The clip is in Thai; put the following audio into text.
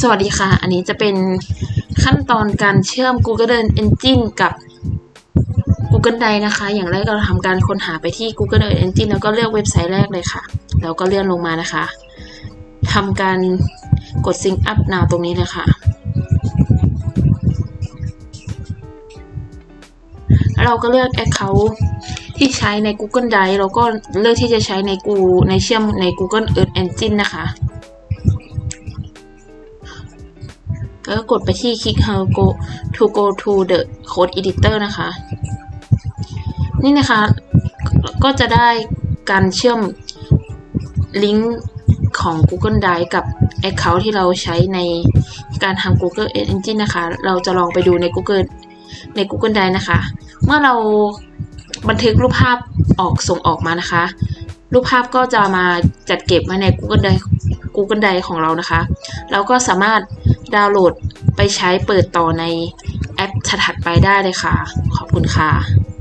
สวัสดีค่ะ อันนี้จะเป็นขั้นตอนการเชื่อม Google Engine กับ Google Drive นะคะ อย่างแรกเราทำการค้นหาไปที่ Google Engine แล้วก็เลือกเว็บไซต์แรกเลยค่ะ แล้วก็เลื่อนลงมานะคะทำการกด Sync Up Now ตรงนี้เลยค่ะ เราก็เลือก Account ที่ใช้ใน Google Drive แล้วก็เลือกที่จะใช้ในกูในเชื่อมใน Google Earth Engine นะคะแล้วก็กดไปที่ Click How Go to go to the code editor นะคะ นี่นะคะก็จะได้การเชื่อมลิงก์ของ Google Drive กับ Account ที่เราใช้ในการทำ Google Engine นะคะ เราจะลองไปดูใน Google ใน Google Drive นะคะ เมื่อเรา บันทึกรูปภาพออกส่งออกมานะคะ รูปภาพก็จะมาจัดเก็บไว้ใน Google Drive Google Drive ของเรานะคะ เราก็สามารถดาวน์โหลดไปใช้เปิดต่อในแอปถัดไปได้เลยค่ะ ขอบคุณค่ะ